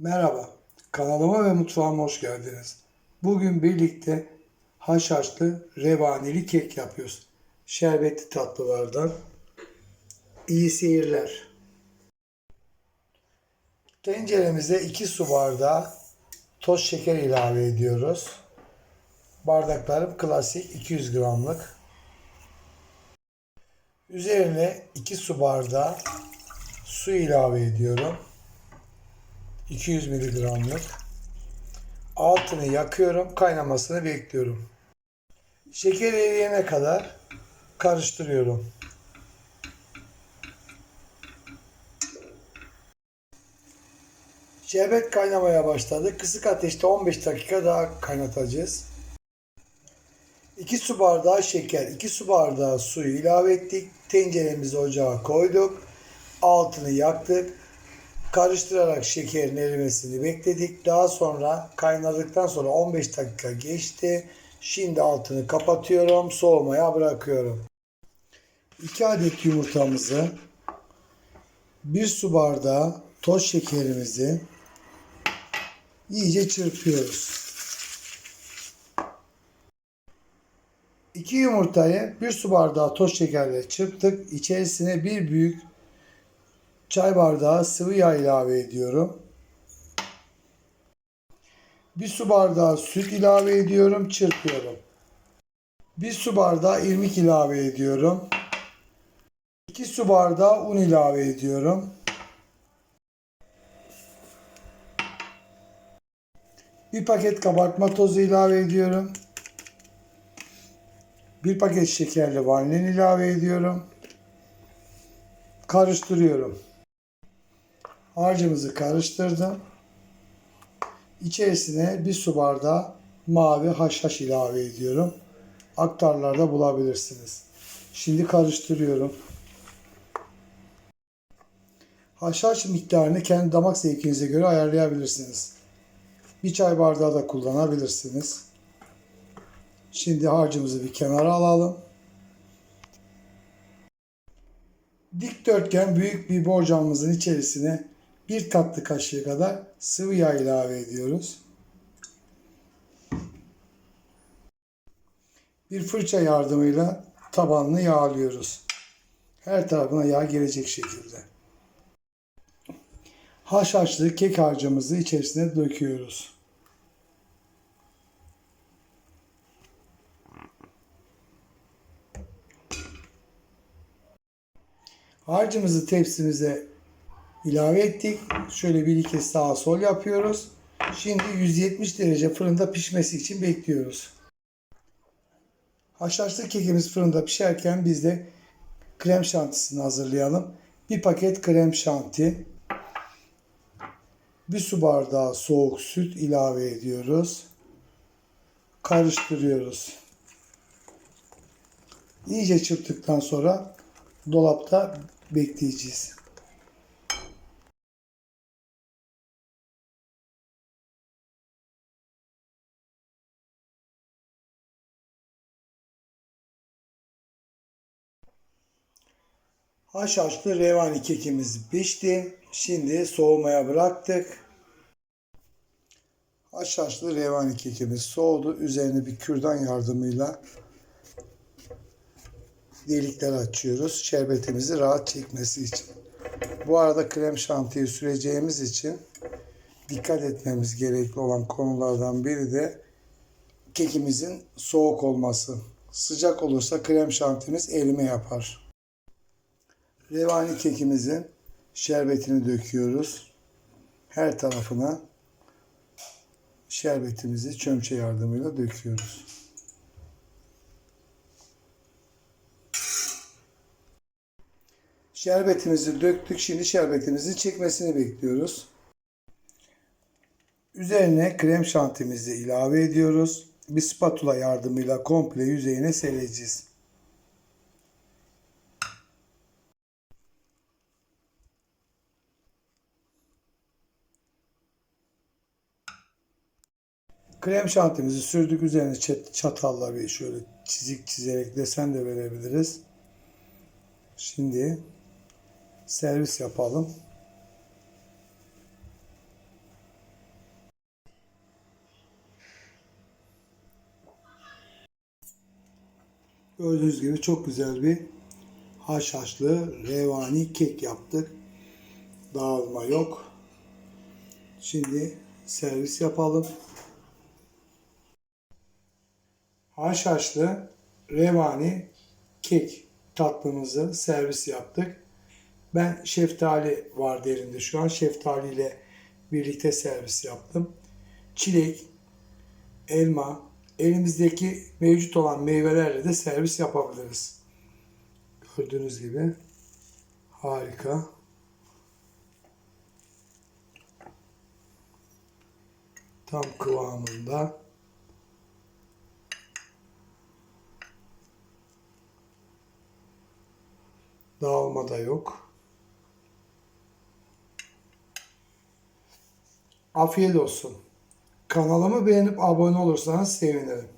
Merhaba, kanalıma ve mutfağıma hoş geldiniz. Bugün birlikte haşhaşlı revaneli kek yapıyoruz. Şerbetli tatlılardan. İyi seyirler. Tenceremize 2 su bardağı toz şeker ilave ediyoruz. Bardaklarım klasik 200 gramlık. Üzerine 2 su bardağı su ilave ediyorum. 200 miligramlık. Altını yakıyorum. Kaynamasını bekliyorum. Şeker eriyene kadar karıştırıyorum. Şerbet kaynamaya başladı. Kısık ateşte 15 dakika daha kaynatacağız. 2 su bardağı şeker, 2 su bardağı suyu ilave ettik. Tenceremizi ocağa koyduk. Altını yaktık. Karıştırarak şekerin erimesini bekledik. Daha sonra kaynadıktan sonra 15 dakika geçti. Şimdi altını kapatıyorum. Soğumaya bırakıyorum. 2 adet yumurtamızı 1 su bardağı toz şekerimizi iyice çırpıyoruz. 2 yumurtayı 1 su bardağı toz şekerle çırptık. İçerisine bir büyük çay bardağı sıvı yağ ilave ediyorum. Bir su bardağı süt ilave ediyorum, çırpıyorum. Bir su bardağı irmik ilave ediyorum. 2 su bardağı un ilave ediyorum. Bir paket kabartma tozu ilave ediyorum. Bir paket şekerli vanilin ilave ediyorum. Karıştırıyorum. Harcımızı karıştırdım. İçerisine bir su bardağı mavi haşhaş ilave ediyorum. Aktarlarda bulabilirsiniz. Şimdi karıştırıyorum. Haşhaş miktarını kendi damak zevkinize göre ayarlayabilirsiniz. Bir çay bardağı da kullanabilirsiniz. Şimdi harcımızı bir kenara alalım. Dikdörtgen büyük bir borcamımızın içerisine bir tatlı kaşığı kadar sıvı yağ ilave ediyoruz. Bir fırça yardımıyla tabanını yağlıyoruz. Her tarafına yağ gelecek şekilde. Haşhaşlı kek harcımızı içerisine döküyoruz. Harcımızı tepsimize ilave ettik. Şöyle bir iki sağa sol yapıyoruz. Şimdi 170 derece fırında pişmesi için bekliyoruz. Haşhaşlı kekimiz fırında pişerken biz de krem şantisini hazırlayalım. Bir paket krem şanti. Bir su bardağı soğuk süt ilave ediyoruz. Karıştırıyoruz. İyice çırptıktan sonra dolapta bekleyeceğiz. Haşhaşlı revani kekimiz pişti. Şimdi soğumaya bıraktık. Haşhaşlı revani kekimiz soğudu. Üzerine bir kürdan yardımıyla delikler açıyoruz. Şerbetimizi rahat çekmesi için. Bu arada krem şantiyi süreceğimiz için dikkat etmemiz gerekli olan konulardan biri de kekimizin soğuk olması. Sıcak olursa krem şantimiz erime yapar. Revani kekimizin şerbetini döküyoruz. Her tarafına şerbetimizi çömçe yardımıyla döküyoruz. Şerbetimizi döktük. Şimdi şerbetimizin çekmesini bekliyoruz. Üzerine krem şantimizi ilave ediyoruz. Bir spatula yardımıyla komple yüzeyine sereceğiz. Krem şantimizi sürdük. Üzerine çatalla bir şöyle çizik çizerek desen de verebiliriz. Şimdi servis yapalım. Gördüğünüz gibi çok güzel bir haşhaşlı revani kek yaptık. Dağılma yok. Şimdi servis yapalım. Haşhaşlı revani kek tatlımızı servis yaptık. Ben şeftali vardı elimde şu an. Şeftali ile birlikte servis yaptım. Çilek, elma, elimizdeki mevcut olan meyvelerle de servis yapabiliriz. Gördüğünüz gibi harika. Tam kıvamında. Dağılma da yok. Afiyet olsun. Kanalımı beğenip abone olursanız sevinirim.